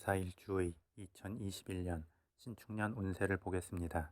개사일주의 2021년 신축년 운세를 보겠습니다.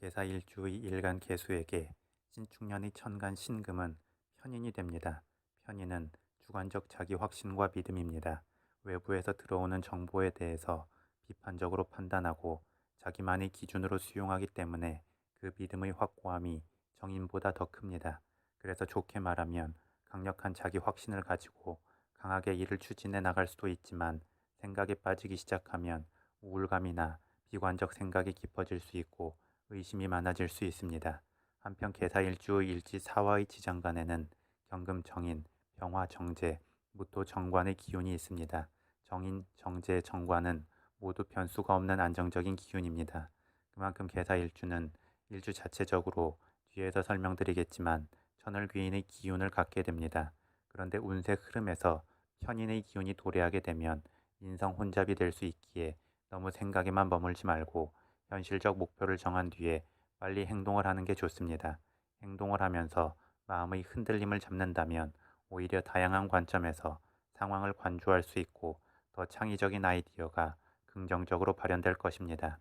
개사일주의 일간 개수에게 신축년의 천간 신금은 편인이 됩니다. 편인은 주관적 자기 확신과 믿음입니다. 외부에서 들어오는 정보에 대해서 비판적으로 판단하고 자기만의 기준으로 수용하기 때문에 그 믿음의 확고함이 정인보다 더 큽니다. 그래서 좋게 말하면 강력한 자기 확신을 가지고 강하게 일을 추진해 나갈 수도 있지만 생각에 빠지기 시작하면 우울감이나 비관적 생각이 깊어질 수 있고 의심이 많아질 수 있습니다. 한편 개사일주 일지 사화의 지장간에는 경금 정인, 병화 정제, 무토 정관의 기운이 있습니다. 정인, 정제, 정관은 모두 변수가 없는 안정적인 기운입니다. 그만큼 개사일주는 일주 자체적으로 뒤에서 설명드리겠지만 천을귀인의 기운을 갖게 됩니다. 그런데 운세 흐름에서 편인의 기운이 도래하게 되면 인성 혼잡이 될 수 있기에 너무 생각에만 머물지 말고 현실적 목표를 정한 뒤에 빨리 행동을 하는 게 좋습니다. 행동을 하면서 마음의 흔들림을 잡는다면 오히려 다양한 관점에서 상황을 관조할 수 있고 더 창의적인 아이디어가 긍정적으로 발현될 것입니다.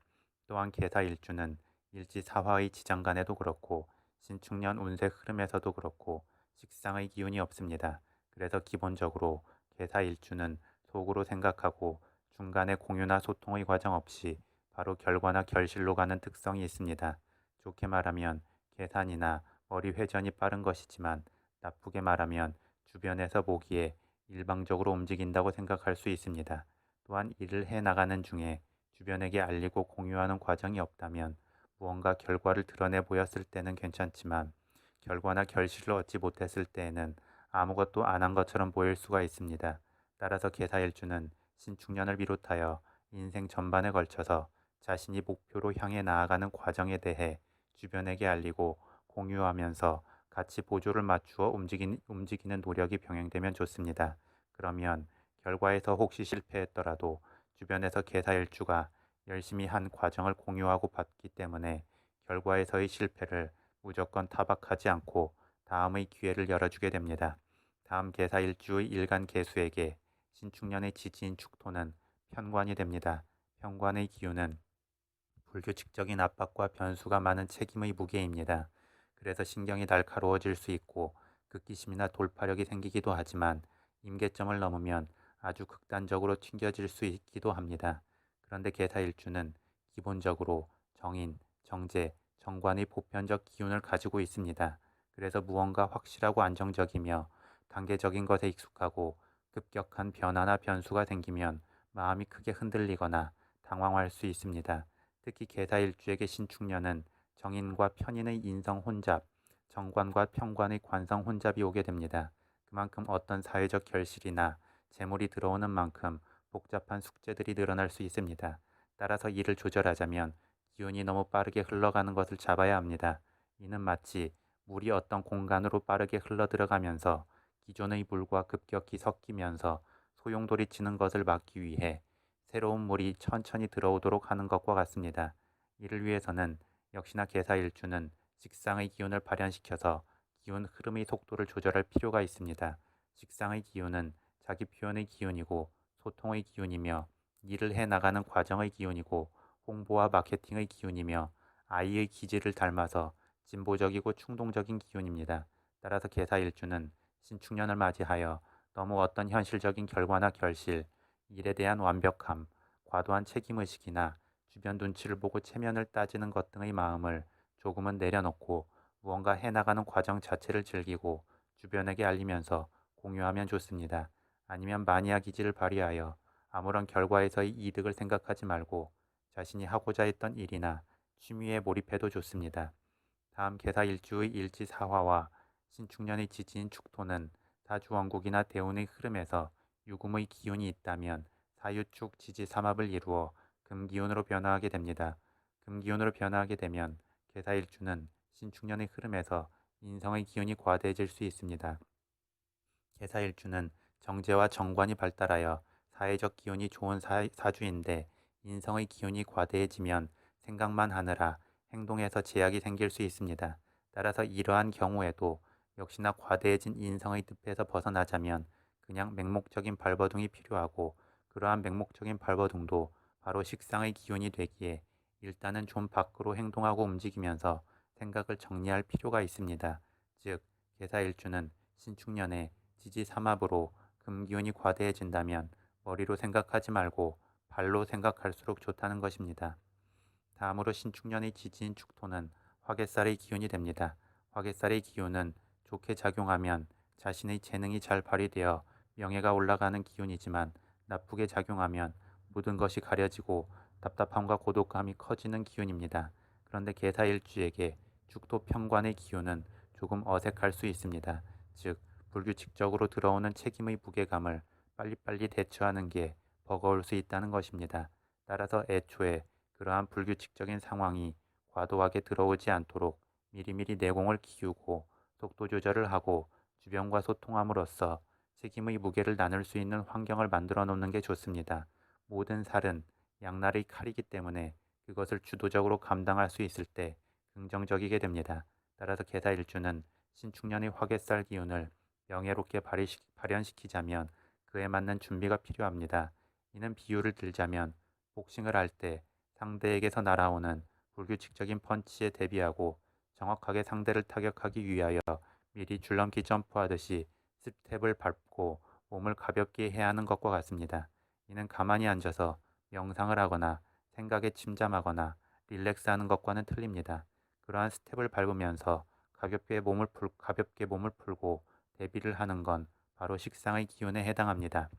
또한 개사 일주는 일지 사화의 지장간에도 그렇고 신축년 운세 흐름에서도 그렇고 식상의 기운이 없습니다. 그래서 기본적으로 개사 일주는 속으로 생각하고 중간에 공유나 소통의 과정 없이 바로 결과나 결실로 가는 특성이 있습니다. 좋게 말하면 계산이나 머리 회전이 빠른 것이지만 나쁘게 말하면 주변에서 보기에 일방적으로 움직인다고 생각할 수 있습니다. 또한 일을 해 나가는 중에 주변에게 알리고 공유하는 과정이 없다면 무언가 결과를 드러내 보였을 때는 괜찮지만 결과나 결실을 얻지 못했을 때에는 아무것도 안 한 것처럼 보일 수가 있습니다. 따라서 개사일주는 신축년을 비롯하여 인생 전반에 걸쳐서 자신이 목표로 향해 나아가는 과정에 대해 주변에게 알리고 공유하면서 같이 보조를 맞추어 움직이는, 움직이는 노력이 병행되면 좋습니다. 그러면 결과에서 혹시 실패했더라도 주변에서 개사일주가 열심히 한 과정을 공유하고 봤기 때문에 결과에서의 실패를 무조건 타박하지 않고 다음의 기회를 열어주게 됩니다. 다음 개사일주의 일간 개수에게 신축년의 지지인 축토는 편관이 됩니다. 편관의 기운은 불규칙적인 압박과 변수가 많은 책임의 무게입니다. 그래서 신경이 날카로워질 수 있고 극기심이나 돌파력이 생기기도 하지만 임계점을 넘으면 아주 극단적으로 튕겨질 수 있기도 합니다. 그런데 개사일주는 기본적으로 정인, 정제, 정관의 보편적 기운을 가지고 있습니다. 그래서 무언가 확실하고 안정적이며 단계적인 것에 익숙하고 급격한 변화나 변수가 생기면 마음이 크게 흔들리거나 당황할 수 있습니다. 특히 개사일주에게 신축년은 정인과 편인의 인성 혼잡, 정관과 평관의 관성 혼잡이 오게 됩니다. 그만큼 어떤 사회적 결실이나 재물이 들어오는 만큼 복잡한 숙제들이 늘어날 수 있습니다. 따라서 이를 조절하자면 기운이 너무 빠르게 흘러가는 것을 잡아야 합니다. 이는 마치 물이 어떤 공간으로 빠르게 흘러 들어가면서 기존의 물과 급격히 섞이면서 소용돌이 치는 것을 막기 위해 새로운 물이 천천히 들어오도록 하는 것과 같습니다. 이를 위해서는 역시나 개사일주는 식상의 기운을 발현시켜서 기운 흐름의 속도를 조절할 필요가 있습니다. 식상의 기운은 자기 표현의 기운이고 소통의 기운이며 일을 해 나가는 과정의 기운이고 홍보와 마케팅의 기운이며 아이의 기질을 닮아서 진보적이고 충동적인 기운입니다. 따라서 개사일주는 신축년을 맞이하여 너무 어떤 현실적인 결과나 결실, 일에 대한 완벽함, 과도한 책임의식이나 주변 눈치를 보고 체면을 따지는 것 등의 마음을 조금은 내려놓고 무언가 해나가는 과정 자체를 즐기고 주변에게 알리면서 공유하면 좋습니다. 아니면 마니아 기질을 발휘하여 아무런 결과에서의 이득을 생각하지 말고 자신이 하고자 했던 일이나 취미에 몰입해도 좋습니다. 다음 개사 일주의 일지 사화와 신축년의 지지인 축토는 다주원국이나 대운의 흐름에서 유금의 기운이 있다면 사유축 지지 삼합을 이루어 금기운으로 변화하게 됩니다. 금기운으로 변화하게 되면 개사일주는 신축년의 흐름에서 인성의 기운이 과대해질 수 있습니다. 개사일주는 정제와 정관이 발달하여 사회적 기운이 좋은 사, 사주인데 인성의 기운이 과대해지면 생각만 하느라 행동에서 제약이 생길 수 있습니다. 따라서 이러한 경우에도 역시나 과대해진 인성의 늪에서 벗어나자면 그냥 맹목적인 발버둥이 필요하고 그러한 맹목적인 발버둥도 바로 식상의 기운이 되기에 일단은 좀 밖으로 행동하고 움직이면서 생각을 정리할 필요가 있습니다. 즉, 개사일주는 신축년에 지지삼합으로 금기운이 과대해진다면 머리로 생각하지 말고 발로 생각할수록 좋다는 것입니다. 다음으로 신축년의 지지인 축토는 화개살의 기운이 됩니다. 화개살의 기운은 좋게 작용하면 자신의 재능이 잘 발휘되어 명예가 올라가는 기운이지만 나쁘게 작용하면 모든 것이 가려지고 답답함과 고독감이 커지는 기운입니다. 그런데 개사일주에게 축토 평관의 기운은 조금 어색할 수 있습니다. 즉, 불규칙적으로 들어오는 책임의 무게감을 빨리빨리 대처하는 게 버거울 수 있다는 것입니다. 따라서 애초에 그러한 불규칙적인 상황이 과도하게 들어오지 않도록 미리미리 내공을 키우고 속도 조절을 하고 주변과 소통함으로써 책임의 무게를 나눌 수 있는 환경을 만들어 놓는 게 좋습니다. 모든 살은 양날의 칼이기 때문에 그것을 주도적으로 감당할 수 있을 때 긍정적이게 됩니다. 따라서 개사일주는 신축년의 화개살 기운을 명예롭게 발현시키자면 그에 맞는 준비가 필요합니다. 이는 비유를 들자면 복싱을 할 때 상대에게서 날아오는 불규칙적인 펀치에 대비하고 정확하게 상대를 타격하기 위하여 미리 줄넘기 점프하듯이 스텝을 밟고 몸을 가볍게 해야 하는 것과 같습니다. 이는 가만히 앉아서 명상을 하거나 생각에 침잠하거나 릴렉스하는 것과는 틀립니다. 그러한 스텝을 밟으면서 가볍게 몸을 풀, 가볍게 몸을 풀고 대비를 하는 건 바로 식상의 기운에 해당합니다.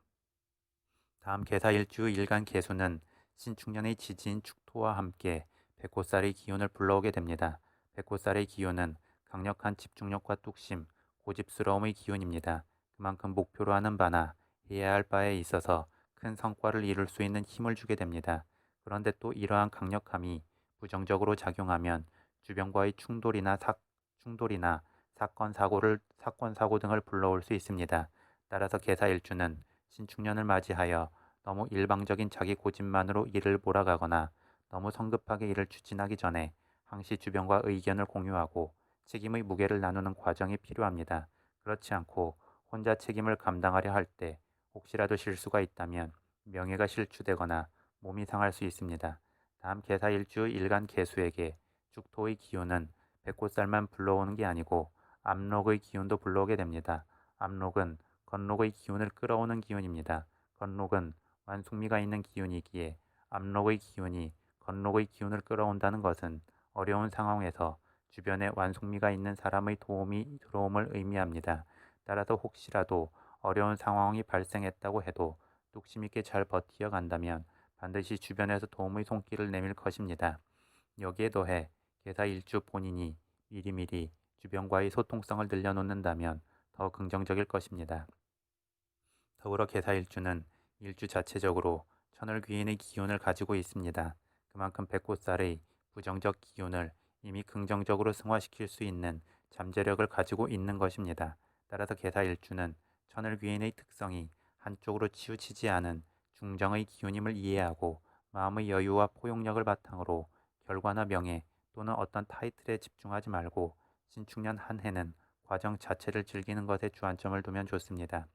다음 개사 일주 일간 개수는 신축년의 지진 축토와 함께 백호살의 기운을 불러오게 됩니다. 백호살의 기운은 강력한 집중력과 뚝심, 고집스러움의 기운입니다. 그만큼 목표로 하는 바나 해야 할 바에 있어서 큰 성과를 이룰 수 있는 힘을 주게 됩니다. 그런데 또 이러한 강력함이 부정적으로 작용하면 주변과의 충돌이나 사, 충돌이나 사건 사고를 사건 사고 등을 불러올 수 있습니다. 따라서 개사 일주는 신축년을 맞이하여 너무 일방적인 자기 고집만으로 일을 몰아가거나 너무 성급하게 일을 추진하기 전에 항시 주변과 의견을 공유하고 책임의 무게를 나누는 과정이 필요합니다. 그렇지 않고 혼자 책임을 감당하려 할 때 혹시라도 실수가 있다면 명예가 실추되거나 몸이 상할 수 있습니다. 다음 개사 일주 일간 개수에게 죽토의 기운은 백꽃살만 불러오는 게 아니고 암록의 기운도 불러오게 됩니다. 암록은 건록의 기운을 끌어오는 기운입니다. 건록은 완숙미가 있는 기운이기에 암록의 기운이 건록의 기운을 끌어온다는 것은 어려운 상황에서 주변에 완숙미가 있는 사람의 도움이 들어옴을 의미합니다. 따라서 혹시라도 어려운 상황이 발생했다고 해도 뚝심 있게 잘 버티어 간다면 반드시 주변에서 도움의 손길을 내밀 것입니다. 여기에 더해 개사 일주 본인이 미리미리 주변과의 소통성을 늘려놓는다면 더 긍정적일 것입니다. 더불어 개사 일주는 일주 자체적으로 천을 귀인의 기운을 가지고 있습니다. 그만큼 백꽃살의 부정적 기운을 이미 긍정적으로 승화시킬 수 있는 잠재력을 가지고 있는 것입니다. 따라서 개사일주는 천을귀인의 특성이 한쪽으로 치우치지 않은 중정의 기운임을 이해하고 마음의 여유와 포용력을 바탕으로 결과나 명예 또는 어떤 타이틀에 집중하지 말고 신축년 한 해는 과정 자체를 즐기는 것에 주안점을 두면 좋습니다.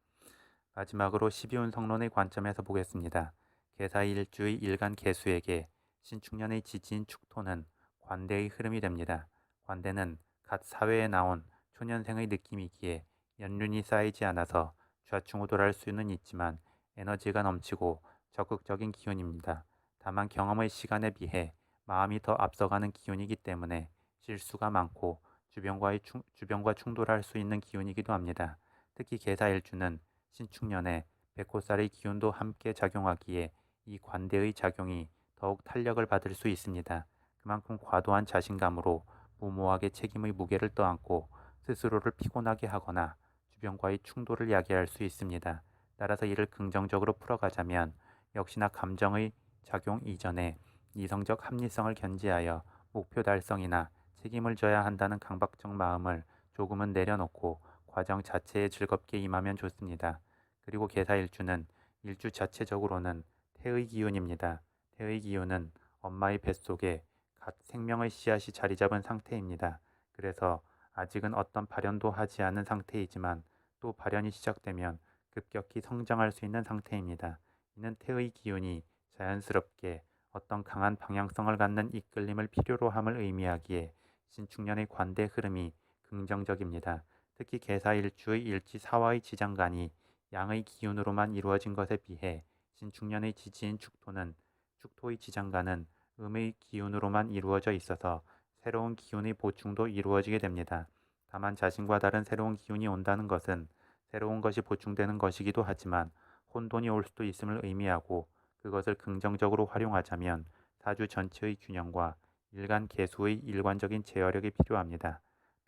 마지막으로 12운 성론의 관점에서 보겠습니다. 개사일주의 일간 개수에게 신축년의 지지인 축토는 관대의 흐름이 됩니다. 관대는 갓 사회에 나온 초년생의 느낌이기에 연륜이 쌓이지 않아서 좌충우돌할 수는 있지만 에너지가 넘치고 적극적인 기운입니다. 다만 경험의 시간에 비해 마음이 더 앞서가는 기운이기 때문에 실수가 많고 주변과의 충, 주변과 충돌할 수 있는 기운이기도 합니다. 특히 개사일주는 신축년에 백호살의 기운도 함께 작용하기에 이 관대의 작용이 더욱 탄력을 받을 수 있습니다. 그만큼 과도한 자신감으로 무모하게 책임의 무게를 떠안고 스스로를 피곤하게 하거나 주변과의 충돌을 야기할 수 있습니다. 따라서 이를 긍정적으로 풀어가자면 역시나 감정의 작용 이전에 이성적 합리성을 견지하여 목표 달성이나 책임을 져야 한다는 강박적 마음을 조금은 내려놓고 과정 자체에 즐겁게 임하면 좋습니다. 그리고 개사일주는 일주 자체적으로는 태의 기운입니다. 태의 기운은 엄마의 뱃속에 갓 생명의 씨앗이 자리 잡은 상태입니다. 그래서 아직은 어떤 발현도 하지 않은 상태이지만 또 발현이 시작되면 급격히 성장할 수 있는 상태입니다. 이는 태의 기운이 자연스럽게 어떤 강한 방향성을 갖는 이끌림을 필요로 함을 의미하기에 신축년의 관대 흐름이 긍정적입니다. 특히 개사일주의 일지 사화의 지장간이 양의 기운으로만 이루어진 것에 비해 신축년의 지지인 축토는 축토의 지장간은 음의 기운으로만 이루어져 있어서 새로운 기운의 보충도 이루어지게 됩니다. 다만 자신과 다른 새로운 기운이 온다는 것은 새로운 것이 보충되는 것이기도 하지만 혼돈이 올 수도 있음을 의미하고 그것을 긍정적으로 활용하자면 사주 전체의 균형과 일간 개수의 일관적인 제어력이 필요합니다.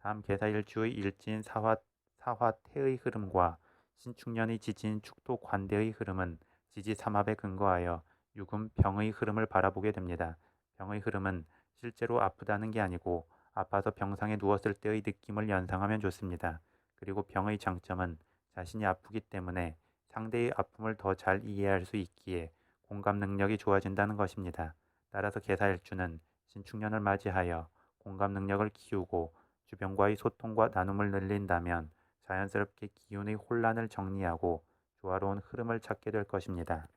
다음 개사일주의 일진 사화, 사화태의 흐름과 신축년의 지진 축토 관대의 흐름은 지지 삼합에 근거하여 유금 병의 흐름을 바라보게 됩니다. 병의 흐름은 실제로 아프다는 게 아니고 아파서 병상에 누웠을 때의 느낌을 연상하면 좋습니다. 그리고 병의 장점은 자신이 아프기 때문에 상대의 아픔을 더 잘 이해할 수 있기에 공감 능력이 좋아진다는 것입니다. 따라서 개사일주는 신축년을 맞이하여 공감 능력을 키우고 주변과의 소통과 나눔을 늘린다면 자연스럽게 기운의 혼란을 정리하고 조화로운 흐름을 찾게 될 것입니다.